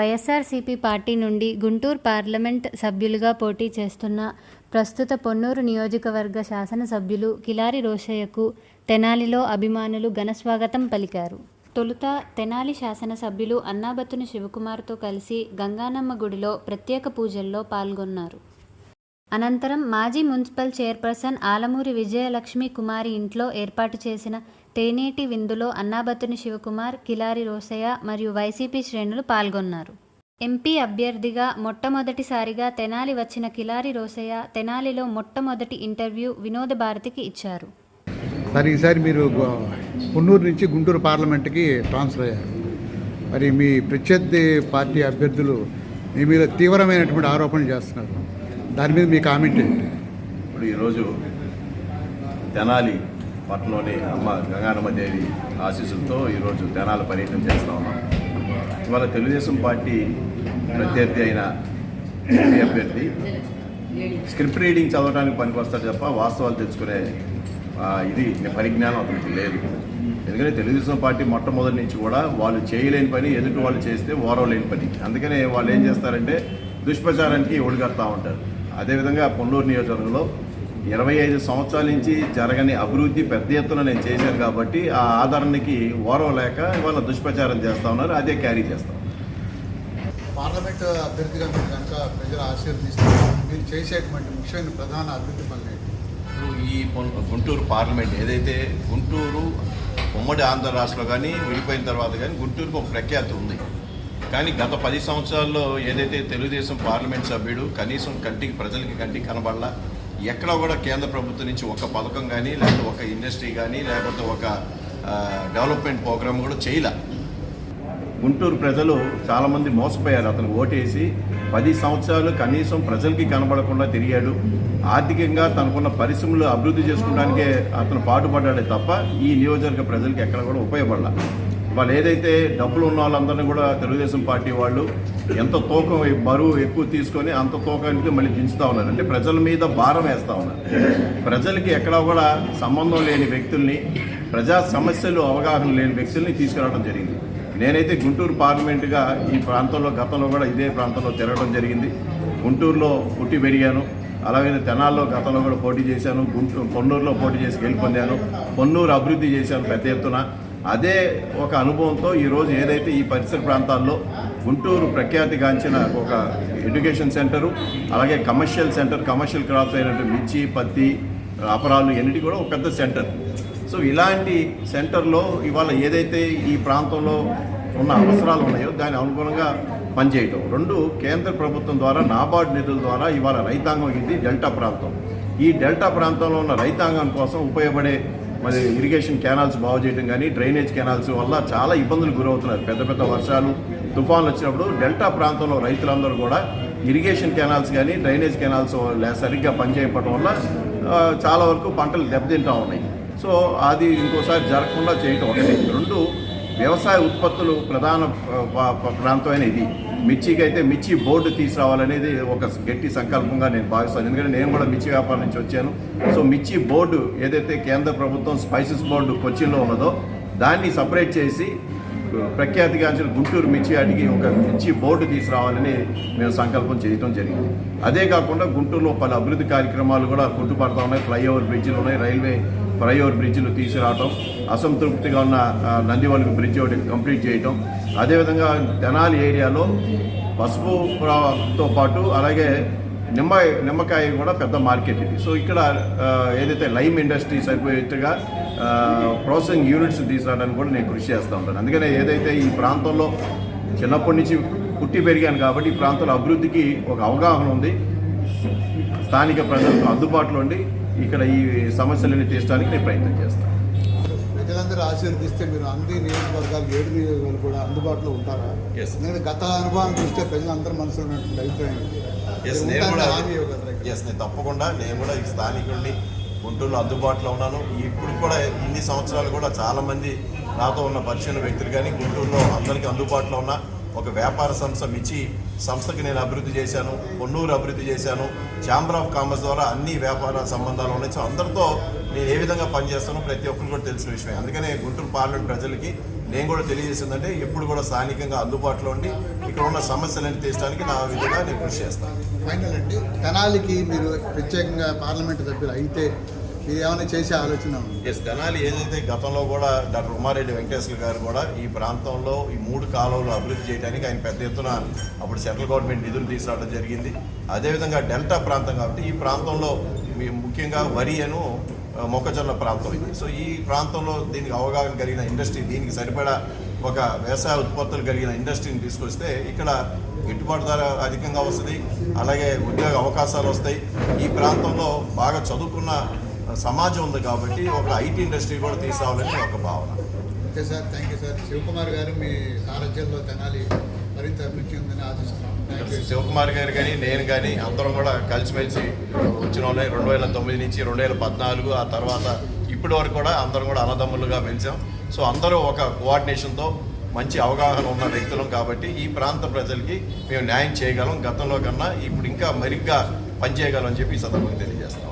YSRCP party నుండి Guntur parliament సభ్యులుగా పోటీ చేస్తున్న ప్రస్తుత పొన్నూరు నియోజకవర్గ శాసనసభ్యులు కిలారి రోషయ్యకు తెనాలిలో అభిమానులు ఘనస్వాగతం పలికారు. తొలుత తెనాలి శాసనసభ్యులు అన్నాబత్తుని శివకుమార్తో కలిసి గంగానమ్మ గుడిలో ప్రత్యేక పూజల్లో పాల్గొన్నారు. అనంతరం మాజీ మున్సిపల్ చైర్పర్సన్ ఆలమూరి విజయలక్ష్మి కుమారి ఇంట్లో ఏర్పాటు చేసిన తేనేటి విందులో అన్నాబతుని శివకుమార్ కిలారి రోసయ్య మరియు వైసీపీ శ్రేణులు పాల్గొన్నారు. ఎంపీ అభ్యర్థిగా మొట్టమొదటిసారిగా తెనాలి వచ్చిన కిలారి రోసయ్య తెనాలిలో మొట్టమొదటి ఇంటర్వ్యూ వినోద భారతికి ఇచ్చారు. సార్ ఈసారి మీరు గు- నుంచి గుంటూరు పార్లమెంట్కి ట్రాన్స్ఫర్ అయ్యారు. మరి మీ ప్రత్యర్థి పార్టీ అభ్యర్థులు మీ మీద తీవ్రమైనటువంటి ఆరోపణలు చేస్తున్నారు. దాని మీద మీ కామెంట్ ఏంటి? ఇప్పుడు ఈరోజు తెనాలి పట్టణంలోని అమ్మ గంగానమ్మ దేవి ఆశీస్సులతో ఈరోజు తెనాల పర్యటన చేస్తూ ఉన్నాం. ఇవాళ తెలుగుదేశం పార్టీ ప్రత్యర్థి అయిన అభ్యర్థి స్క్రిప్ట్ రీడింగ్ చదవడానికి పనికొస్తాడు తప్ప వాస్తవాలు తెచ్చుకునే ఇది పరిజ్ఞానం అతనికి లేదు. ఎందుకంటే తెలుగుదేశం పార్టీ మొట్టమొదటి నుంచి కూడా వాళ్ళు చేయలేని పని ఎదుటి వాళ్ళు చేస్తే ఓరవలేని పని. అందుకనే వాళ్ళు ఏం చేస్తారంటే దుష్ప్రచారానికి ఒడిగడతా ఉంటారు. అదేవిధంగా పొన్నూరు నియోజకవర్గంలో ఇరవై ఐదు సంవత్సరాల నుంచి జరగని అభివృద్ధి పెద్ద ఎత్తున నేను చేశాను కాబట్టి ఆ ఆదరణకి ఓరవలేక ఇవాళ దుష్ప్రచారం చేస్తా ఉన్నారు అదే క్యారీ చేస్తాం పార్లమెంట్ అభ్యర్థిగా మీరు కనుక ప్రజలు ఆశీర్వదిస్తే మీరు చేసేటువంటి ముఖ్యమైన ప్రధాన అభివృద్ధి పనులు ఈ గుంటూరు పార్లమెంట్ ఏదైతే గుంటూరు ఉమ్మడి ఆంధ్ర రాష్ట్రంలో కానీ విడిపోయిన తర్వాత కానీ గుంటూరుకు ఒక ప్రఖ్యాతి ఉంది. కానీ గత పది సంవత్సరాల్లో ఏదైతే తెలుగుదేశం పార్లమెంట్ సభ్యుడు కనీసం కంటికి ప్రజలకి కంటికి కనబడలా ఎక్కడ కూడా కేంద్ర ప్రభుత్వం నుంచి ఒక పథకం కానీ లేకపోతే ఒక ఇండస్ట్రీ కానీ లేకపోతే ఒక డెవలప్మెంట్ ప్రోగ్రామ్ కూడా చేయలే. గుంటూరు ప్రజలు చాలామంది మోసపోయారు. అతను ఓటేసి పది సంవత్సరాలు కనీసం ప్రజలకి కనబడకుండా తిరిగాడు. ఆర్థికంగా తనకున్న పరిశ్రమలు అభివృద్ధి చేసుకోవడానికే అతను పాటుపడ్డాడే తప్ప ఈ నియోజకవర్గ ప్రజలకి ఎక్కడ కూడా ఉపయోగపడాల. వాళ్ళు ఏదైతే డబ్బులు ఉన్న వాళ్ళందరినీ కూడా తెలుగుదేశం పార్టీ వాళ్ళు ఎంత తూకం బరువు ఎక్కువ తీసుకొని అంత తూకానికి మళ్ళీ దించుతూ ఉన్నారు. అంటే ప్రజల మీద భారం వేస్తూ ఉన్నారు. ప్రజలకి ఎక్కడా కూడా సంబంధం లేని వ్యక్తుల్ని ప్రజా సమస్యలు అవగాహన లేని వ్యక్తుల్ని తీసుకురావడం జరిగింది. నేనైతే గుంటూరు పార్లమెంటుగా ఈ ప్రాంతంలో గతంలో కూడా ఇదే ప్రాంతంలో తిరగడం జరిగింది. గుంటూరులో పుట్టి పెరిగాను. అలాగే తెనాల్లో గతంలో కూడా పోటీ చేశాను. గుంటూరు పొన్నూరులో పోటీ చేసి గెలుపొందాను. పొన్నూరు అభివృద్ధి చేశాను పెద్ద ఎత్తున. అదే ఒక అనుభవంతో ఈరోజు ఏదైతే ఈ పరిసర ప్రాంతాల్లో గుంటూరు ప్రఖ్యాతిగాంచిన ఒక ఎడ్యుకేషన్ సెంటరు అలాగే కమర్షియల్ సెంటర్ కమర్షియల్ క్రాప్స్ అయినటువంటి మిర్చి పత్తి అపరాలు ఎన్నిటి కూడా ఒక పెద్ద సెంటర్. సో ఇలాంటి సెంటర్లో ఇవాళ ఏదైతే ఈ ప్రాంతంలో ఉన్న అవసరాలు ఉన్నాయో దాని అనుగుణంగా పనిచేయటం. రెండు కేంద్ర ప్రభుత్వం ద్వారా నాబార్డ్ నిధుల ద్వారా ఇవాళ రైతాంగం ఇది డెల్టా ప్రాంతం. ఈ డెల్టా ప్రాంతంలో ఉన్న రైతాంగం కోసం ఉపయోగపడే మరి ఇరిగేషన్ కెనాల్స్ బాగు చేయడం కానీ డ్రైనేజ్ కెనాల్స్ వల్ల చాలా ఇబ్బందులు గురవుతున్నారు. పెద్ద పెద్ద వర్షాలు తుఫాన్లు వచ్చినప్పుడు డెల్టా ప్రాంతంలో రైతులందరూ కూడా ఇరిగేషన్ కెనాల్స్ కానీ డ్రైనేజ్ కెనాల్స్ సరిగ్గా పనిచేయకపోవడం వల్ల చాలా వరకు పంటలు దెబ్బతింటా ఉన్నాయి. సో అది ఇంకోసారి జరగకుండా చేయటం ఒకటి. రెండు వ్యవసాయ ఉత్పత్తులు ప్రధాన ప్రాంతమైన ఇది. మిర్చికి అయితే మిర్చి బోర్డు తీసుకురావాలనేది ఒక గట్టి సంకల్పంగా నేను భావిస్తాను. ఎందుకంటే నేను కూడా మిర్చి వ్యాపారం నుంచి వచ్చాను. సో మిర్చి బోర్డు ఏదైతే కేంద్ర ప్రభుత్వం స్పైసెస్ బోర్డు కొచ్చిన్లో ఉన్నదో దాన్ని సపరేట్ చేసి ప్రఖ్యాతిగాంచిన గుంటూరు మిర్చి అడిగి ఒక మిర్చి బోర్డు తీసుకురావాలని మేము సంకల్పం చేయడం జరిగింది. అదే కాకుండా గుంటూరులో పలు అభివృద్ధి కార్యక్రమాలు కూడా కుంటుపడతా ఉన్నాయి. ఫ్లైఓవర్ బ్రిడ్జిలు ఉన్నాయి. రైల్వే ఫ్లైఓవర్ బ్రిడ్జిలు తీసుకురావటం అసంతృప్తిగా ఉన్న ఆ, బ్రిడ్జ్ ఒకటి కంప్లీట్ చేయటం. అదేవిధంగా తెనాలి ఏరియాలో పసుపు తో పాటు అలాగే నిమ్మ నిమ్మకాయ కూడా పెద్ద మార్కెట్ ఇది. సో ఇక్కడ ఏదైతే లైమ్ ఇండస్ట్రీ సరిపోయేట్టుగా ప్రాసెసింగ్ యూనిట్స్ తీసుకురావడానికి కూడా నేను కృషి చేస్తూ ఉంటాను అందుకనే ఏదైతే ఈ ప్రాంతంలో చిన్నప్పటి నుంచి పుట్టి పెరిగాను కాబట్టి ఈ ప్రాంతంలో అభివృద్ధికి ఒక అవగాహన ఉంది స్థానిక ప్రజలకు అందుబాటులో ఉండి ఇక్కడ ఈ సమస్యలన్నీ తీర్చడానికి నేను ప్రయత్నం చేస్తాను ప్రజలందరూ ఆశీర్వదిస్తే మీరు అన్ని నియోజకవర్గాలు ఏడు నియోజకవర్గాలు కూడా అందుబాటులో ఉంటారా. ఎందుకంటే గత అనుభవం చూస్తే ప్రజలందరి మనసులో ఉన్నటువంటి అభిప్రాయం. ఎస్ నేను కూడా? ఎస్ నేను తప్పకుండా నేను కూడా ఈ స్థానికుడిని గుంటూరులో అందుబాటులో ఉన్నాను. ఇప్పుడు కూడా ఇన్ని సంవత్సరాలు కూడా చాలామంది నాతో ఉన్న పరిచయం వ్యక్తులు కానీ గుంటూరులో అందరికీ అందుబాటులో ఉన్న ఒక వ్యాపార సంస్థ మిచ్చి సంస్థకి నేను అభివృద్ధి చేశాను కొన్నూరు అభివృద్ధి చేశాను ఛాంబర్ ఆఫ్ కామర్స్ ద్వారా అన్ని వ్యాపార సంబంధాలు ఉన్నాయి. సో అందరితో నేను ఏ విధంగా పనిచేస్తానో ప్రతి ఒక్కరు కూడా తెలిసిన విషయమే. అందుకనే గుంటూరు పార్లమెంట్ ప్రజలకి నేను కూడా తెలియజేసిందంటే ఎప్పుడు కూడా స్థానికంగా అందుబాటులో ఉండి ఇక్కడ ఉన్న సమస్యలను తీర్చడానికి నా విధంగా నేను కృషి చేస్తాను. ఫైనల్ అండి. తెనాలికి మీరు ప్రత్యేకంగా పార్లమెంట్ సభ్యులు అయితే మీరు ఏమైనా చేసే ఆలోచన ఎస్ తెనాలి ఏదైతే గతంలో కూడా డాక్టర్ ఉమారెడ్డి వెంకటేశ్వర గారు కూడా ఈ ప్రాంతంలో ఈ మూడు కాలువలు అభివృద్ధి చేయడానికి ఆయన పెద్ద ఎత్తున అప్పుడు సెంట్రల్ గవర్నమెంట్ నిధులు తీసుకురావడం జరిగింది. అదేవిధంగా డెల్టా ప్రాంతం కాబట్టి ఈ ప్రాంతంలో ముఖ్యంగా వరి అను మొక్కజొన్న ప్రాంతం ఇది. సో ఈ ప్రాంతంలో దీనికి అవగాహన కలిగిన ఇండస్ట్రీ దీనికి సరిపడా ఒక వ్యవసాయ ఉత్పత్తులు కలిగిన ఇండస్ట్రీని తీసుకొస్తే ఇక్కడ గిట్టుబాటు ధర అధికంగా వస్తుంది అలాగే ఉద్యోగ అవకాశాలు వస్తాయి. ఈ ప్రాంతంలో బాగా చదువుకున్న సమాజం ఉంది కాబట్టి ఒక ఐటీ ఇండస్ట్రీ కూడా తీసుకురావాలని ఒక భావన. Okay sir thank you sir. Shivakumar garu మీ సారథ్యంలో తెనాలి మరింత అభివృద్ధి ఉందని ఆశిస్తున్నాం శివకుమార్ గారు కానీ నేను కానీ అందరం కూడా కలిసిమెలిసి వచ్చిన వాళ్ళే రెండు వేల తొమ్మిది నుంచి రెండు వేల పద్నాలుగు ఆ తర్వాత ఇప్పటి వరకు కూడా అందరం కూడా అన్నదమ్ములుగా వెలిసాం సో అందరూ ఒక కోఆర్డినేషన్తో మంచి అవగాహన ఉన్న వ్యక్తులం కాబట్టి ఈ ప్రాంత ప్రజలకి మేము న్యాయం చేయగలం. గతంలో కన్నా ఇప్పుడు ఇంకా మెరుగ్గా పనిచేయగలం అని చెప్పి ఈ సందర్భంగా తెలియజేస్తాం